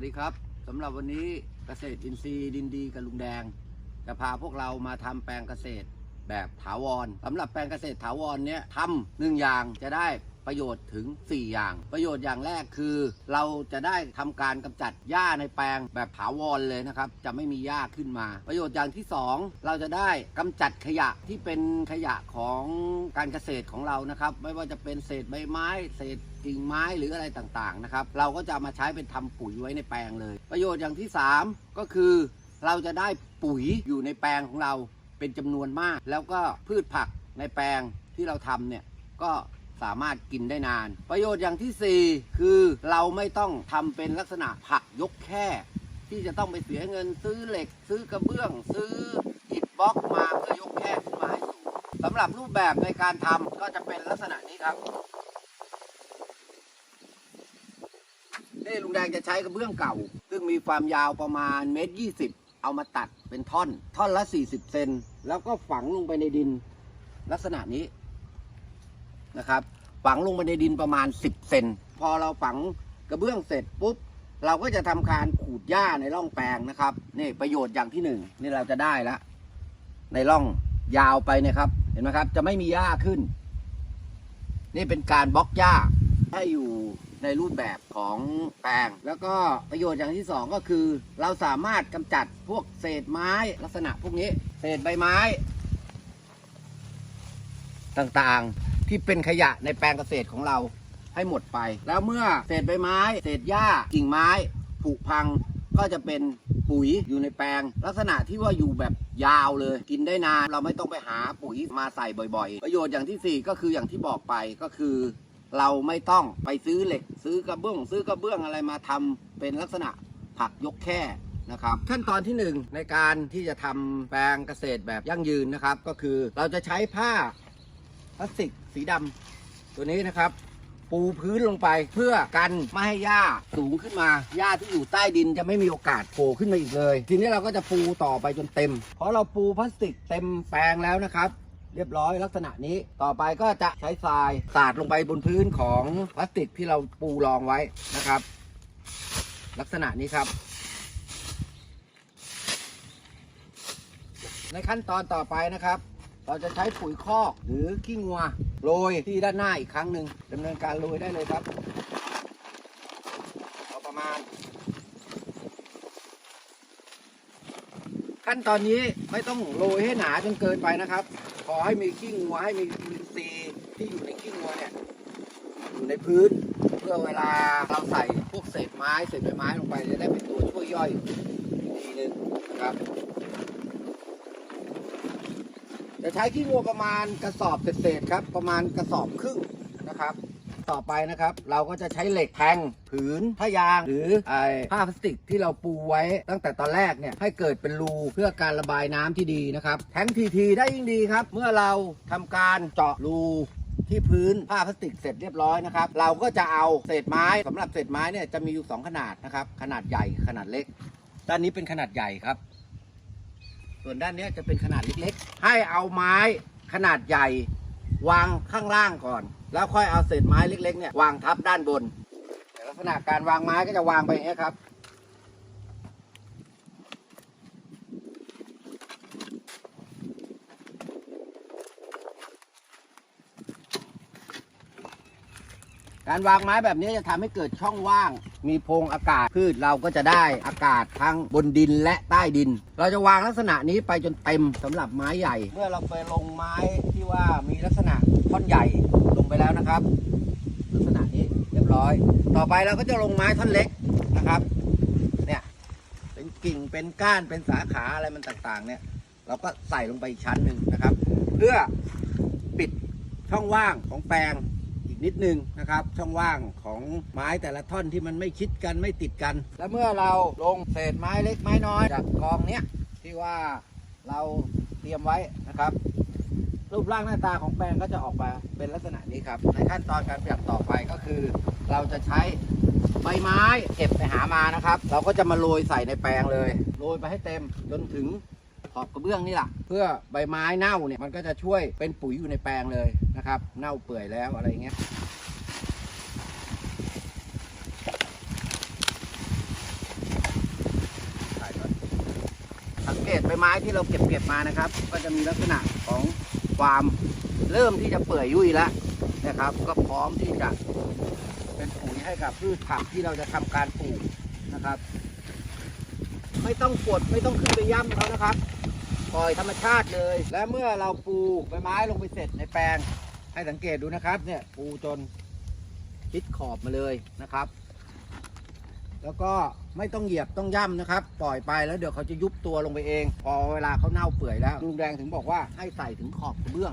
วัสดีครับสำหรับวันนี้เกษตรอินทรีย์ดินดีกับลุงแดง จะพาพวกเรามาทำแปลงเกษตรแบบถาวรสำหรับแปลงเกษตรถาวรเนี้ยทำหนึ่งอย่างจะได้ ประโยชน์ถึง 4 อย่าง ประโยชน์อย่างแรกคือ เราจะได้ทำการกำจัดหญ้าในแปลงแบบถาวรเลยนะครับ จะไม่มีหญ้าขึ้นมา ประโยชน์อย่างที่ 2 เราจะได้กำจัดขยะที่เป็นขยะของการเกษตรของเรานะครับ ไม่ว่าจะเป็นเศษใบไม้ เศษกิ่งไม้หรืออะไรต่างๆนะครับ เราก็จะมาใช้เป็นทำปุ๋ยไว้ในแปลงเลย ประโยชน์อย่างที่ 3 ก็คือ เราจะได้ปุ๋ยอยู่ในแปลงของเราเป็นจำนวนมาก แล้วก็พืชผักในแปลงที่เราทำเนี่ยก็ สามารถกินได้นาน ประโยชน์อย่างที่ 4 คือเราไม่ต้องทำเป็นลักษณะผักยกแค่ ที่จะต้องไปเสียเงินซื้อเหล็ก ซื้อกระเบื้อง ซื้ออิฐบล็อกมาเพื่อยกแค่ขึ้นมาให้สูงสำหรับรูปแบบในการทำก็จะเป็นลักษณะนี้ครับนี่ลุงแดงจะใช้กระเบื้องเก่า ซึ่งมีความยาวประมาณเมตรยี่สิบเอามาตัดเป็นท่อน ท่อนละ 40 เซนแล้วก็ฝังลงไปในดิน ลักษณะนี้ นะครับ ฝังลงไปในดินประมาณ 10 เซน พอเราฝังกระเบื้องเสร็จปุ๊บ เราก็จะทำการขูดหญ้าในร่องแปลงนะครับ นี่ประโยชน์อย่างที่หนึ่งนี่เราจะได้แล้วในร่องยาวไปนะครับ เห็นไหมครับ จะไม่มีหญ้าขึ้น นี่เป็นการบล็อกหญ้าให้อยู่ในรูปแบบของแปลง แล้วก็ประโยชน์อย่างที่สองก็คือ เราสามารถกำจัดพวกเศษไม้ลักษณะพวกนี้ เศษใบไม้ ต่างๆ ที่เป็นขยะในแปลงเกษตรของเราให้หมดไป แล้วเมื่อเศษใบไม้ เศษหญ้ากิ่งไม้ผุพังก็จะเป็นปุ๋ยอยู่ในแปลง ลักษณะที่ว่าอยู่แบบยาวเลย กินได้นานเราไม่ต้องไปหาปุ๋ยมาใส่บ่อยๆ ประโยชน์อย่างที่สี่ก็คืออย่างที่บอกไปก็คือ เราไม่ต้องไปซื้อเหล็ก ซื้อกระเบื้องซื้อกระเบื้องอะไรมาทำเป็นลักษณะผักยกแค่นะครับขั้นตอนที่หนึ่งในการที่จะทำแปลงเกษตรแบบยั่งยืนนะครับ ก็คือเราจะใช้ผ้า พลาสติกสีดำตัวนี้นะครับ ปูพื้นลงไปเพื่อกันไม่ให้หญ้าสูงขึ้นมาหญ้าที่อยู่ใต้ดินจะไม่มีโอกาสโผล่ขึ้นมาอีกเลย ทีนี้เราก็จะปูต่อไปจนเต็ม เพราะเราปูพลาสติกเต็มแปลงแล้วนะครับ เรียบร้อยลักษณะนี้ต่อไปก็จะใช้ทรายสาดลงไปบนพื้นของพลาสติกที่เราปูรองไว้นะครับ ลักษณะนี้ครับ ในขั้นตอนต่อไปนะครับ เราจะใช้ปุ๋ยคอกหรือขี้งัวโรยที่ด้านหน้าอีกครั้งหนึ่งดำเนินการโรยได้เลยครับพอประมาณ ขั้นตอนนี้ไม่ต้องโรยให้หนาจนเกินไปนะครับ ขอให้มีขี้งัวให้มีอินทรีย์ที่อยู่ในขี้งัวเนี่ยอยู่ในพื้นเพื่อเวลาเราใส่พวกเศษไม้เศษใบไม้ลงไปจะได้เป็นตัวช่วยย่อยอีกทีหนึงนะครับ จะใช้ขี้งัวประมาณกระสอบเศษๆครับ ประมาณกระสอบครึ่งนะครับ ต่อไปนะครับ เราก็จะใช้เหล็กแทงผืนผ้ายางหรือไอ้ผ้าพลาสติกที่เราปูไว้ตั้งแต่ตอนแรกเนี่ยให้เกิดเป็นรูเพื่อการระบายน้ำที่ดีนะครับแทงทีๆได้ยิ่งดีครับ เมื่อเราทำการเจาะรูที่พื้นผ้าพลาสติกเสร็จเรียบร้อยนะครับ เราก็จะเอาเศษไม้สำหรับเศษไม้เนี่ยจะมีอยู่สองขนาดนะครับ ขนาดใหญ่ขนาดเล็ก ด้านนี้เป็นขนาดใหญ่ครับ ส่วนด้านเนี้ยจะเป็นขนาดเล็กๆ ให้เอาไม้ขนาดใหญ่ วางข้างล่างก่อน แล้วค่อยเอาเศษไม้เล็กๆเนี่ยวางทับด้านบนลักษณะการวางไม้ก็จะวางไปอย่างนี้ยครับ การวางไม้แบบนี้จะทำให้เกิดช่องว่าง มีโพรงอากาศพืชเราก็จะได้อากาศทั้งบนดินและใต้ดิน เราจะวางลักษณะนี้ไปจนเต็มสำหรับไม้ใหญ่ เมื่อเราไปลงไม้ที่ว่ามีลักษณะท่อนใหญ่ลงไปแล้วนะครับ ลักษณะนี้เรียบร้อย ต่อไปเราก็จะลงไม้ท่อนเล็กนะครับเนี่ยเป็นกิ่งเป็นก้านเป็นสาขาอะไรมันต่างๆ เนี่ยเราก็ใส่ลงไปอีกชั้นหนึ่งนะครับ เพื่อปิดช่องว่างของแปลง นิดนึงนะครับ ช่องว่างของไม้แต่ละท่อนที่มันไม่ชิดกันไม่ติดกัน แล้วเมื่อเราลงเศษไม้เล็กไม้น้อยจากกองเนี้ยที่ว่าเราเตรียมไว้นะครับ รูปร่างหน้าตาของแปลงก็จะออกมาเป็นลักษณะนี้ครับ ในขั้นตอนการประหยัดต่อไปก็คือ เราจะใช้ใบไม้เก็บไปหามานะครับ เราก็จะมาโรยใส่ในแปลงเลย โรยไปให้เต็มจนถึง อบกระเบื้องนี่แหละเพื่อใบไม้เน่าเนี่ยมันก็จะช่วยเป็นปุ๋ยอยู่ในแปลงเลยนะครับ เน่าเปื่อยแล้วอะไรเงี้ยสังเกตใบไม้ที่เราเก็บเก็บมานะครับ ก็จะมีลักษณะของความเริ่มที่จะเปื่อยยุ่ยแล้วนะครับ ก็พร้อมที่จะเป็นปุ๋ยให้กับพืชผักที่เราจะทำการปลูกนะครับ ไม่ต้องกดไม่ต้องขึ้นไปย่ำเขานะครับ ปล่อยธรรมชาติเลย และเมื่อเราปูใบไม้ลงไปเสร็จในแปลง ให้สังเกตดูนะครับเนี่ยปูจนชิดขอบมาเลยนะครับ แล้วก็ไม่ต้องเหยียบต้องย่ำนะครับ ปล่อยไปแล้วเดี๋ยวเขาจะยุบตัวลงไปเอง พอเวลาเขาเน่าเปื่อยแล้วลุงแดงถึงบอกว่าให้ใส่ถึงขอบกระเบื้อง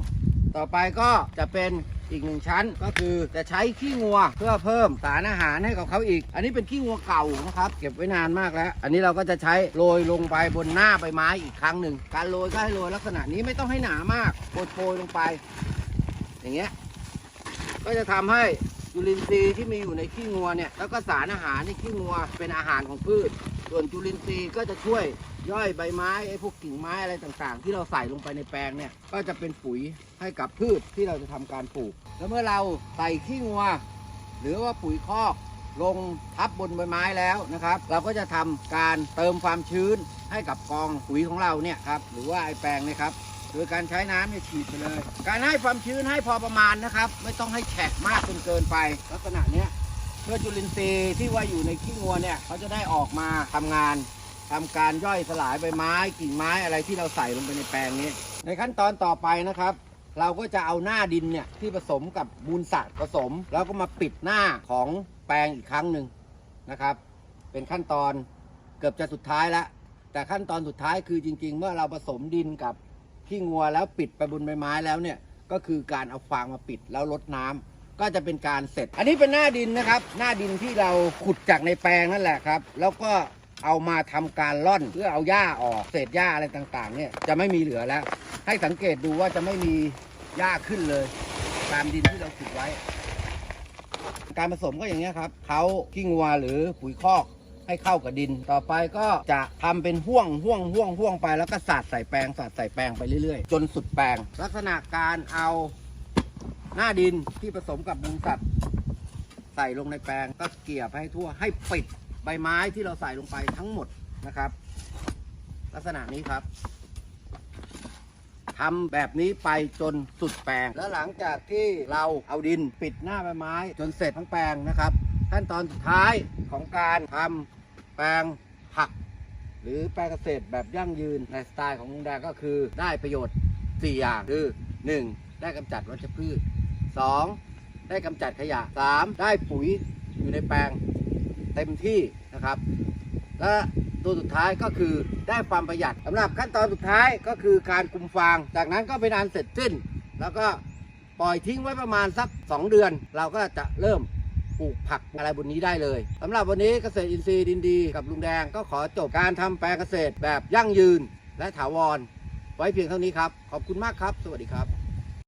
ต่อไปก็จะเป็น อีกหนึ่งชั้นก็คือจะใช้ขี้งัวเพื่อเพิ่มสารอาหารให้กับเขาอีก อันนี้เป็นขี้งัวเก่านะครับ เก็บไว้นานมากแล้ว อันนี้เราก็จะใช้โรยลงไปบนหน้าใบไม้อีกครั้งหนึ่งการโรยก็ให้โรยลักษณะนี้ไม่ต้องให้หนามากโปรยลงไป อย่างเงี้ยก็จะทำให้จุลินทรีย์ที่มีอยู่ในขี้งัวเนี่ยแล้วก็สารอาหารในขี้งัวเป็นอาหารของพืช ส่วนจุลินทรีย์ก็จะช่วยย่อยใบไม้ไอ้พวกกิ่งไม้อะไรต่างๆ ที่เราใส่ลงไปในแปลงเนี่ยก็จะเป็นปุ๋ยให้กับพืชที่เราจะทำการปลูก แล้วเมื่อเราใส่ขี้งัว หรือว่าปุ๋ยคอกลงทับบนใบไม้แล้วนะครับ เราก็จะทำการเติมความชื้นให้กับกองปุ๋ยของเราเนี่ยครับหรือว่าไอ้แปลงเนยครับโดยการใช้น้ำเนี่ยฉีดไปเลย การให้ความชื้นให้พอประมาณนะครับ ไม่ต้องให้แฉะมากจนเกินไป ลักษณะเนี้ย เพื่อจุลินทรีย์ที่ว่าอยู่ในขี้งัวเนี่ยเขาจะได้ออกมาทำงานทำการย่อยสลายใบไม้กิ่งไม้อะไรที่เราใส่ลงไปในแปลงนี้ ในขั้นตอนต่อไปนะครับ เราก็จะเอาหน้าดินเนี่ยที่ผสมกับมูลสัตว์ผสม แล้วก็มาปิดหน้าของแปลงอีกครั้งหนึ่งนะครับ เป็นขั้นตอนเกือบจะสุดท้ายแล้วแต่ขั้นตอนสุดท้ายคือจริง ๆ เมื่อเราผสมดินกับขี้งัวแล้วปิดไปบนใบไม้แล้วเนี่ยก็คือการเอาฟางมาปิดแล้วลดน้ำ ก็จะเป็นการเสร็จ อันนี้เป็นหน้าดินนะครับ หน้าดินที่เราขุดจากในแปลงนั่นแหละครับ แล้วก็เอามาทำการล่อนเพื่อเอาหญ้าออก เศษหญ้าอะไรต่างๆ เนี่ยจะไม่มีเหลือแล้ว ให้สังเกตดูว่าจะไม่มีหญ้าขึ้นเลย ตามดินที่เราขุดไว้ การผสมก็อย่างนี้ครับเขาขี้งัวหรือปุ๋ยคอกให้เข้ากับดิน ต่อไปก็จะทำเป็นห่วงห่วงห่วงห่วงไปแล้วก็สาดใส่แปลงสาดใส่แปลงไปเรื่อยๆ จนสุดแปลง ลักษณะการเอา หน้าดินที่ผสมกับมูลสัตว์ ใส่ลงในแปลงก็เกลี่ยไปให้ทั่วให้ปิดใบไม้ที่เราใส่ลงไปทั้งหมดนะครับ ลักษณะนี้ครับทำแบบนี้ไปจนสุดแปลง แล้วหลังจากที่เราเอาดินปิดหน้าใบไม้ จนเสร็จทั้งแปลงนะครับ ขั้นตอนสุดท้ายของการทำแปลงผัก หรือแปลงเกษตรแบบยั่งยืนในสไตล์ของลุงแดงก็คือได้ประโยชน์ 4 อย่างคือ 1. ได้กำจัดวัชพืช 2. ได้กำจัดขยะ 3. ได้ปุ๋ยอยู่ในแปลงเต็มที่นะครับ และตัวสุดท้ายก็คือได้ความประหยัดสำหรับขั้นตอนสุดท้ายก็คือการคุมฟาง จากนั้นก็เป็นอันเสร็จสิ้น แล้วก็ปล่อยทิ้งไว้ประมาณสัก 2 เดือน เราก็จะเริ่มปลูกผักอะไรบนนี้ได้เลยสำหรับวันนี้เกษตรอินทรีย์ดินดี กับลุงแดงก็ขอจบการทำแปลงเกษตรแบบยั่งยืนและถาวร ไว้เพียงเท่านี้ครับ ขอบคุณมากครับ สวัสดีครับ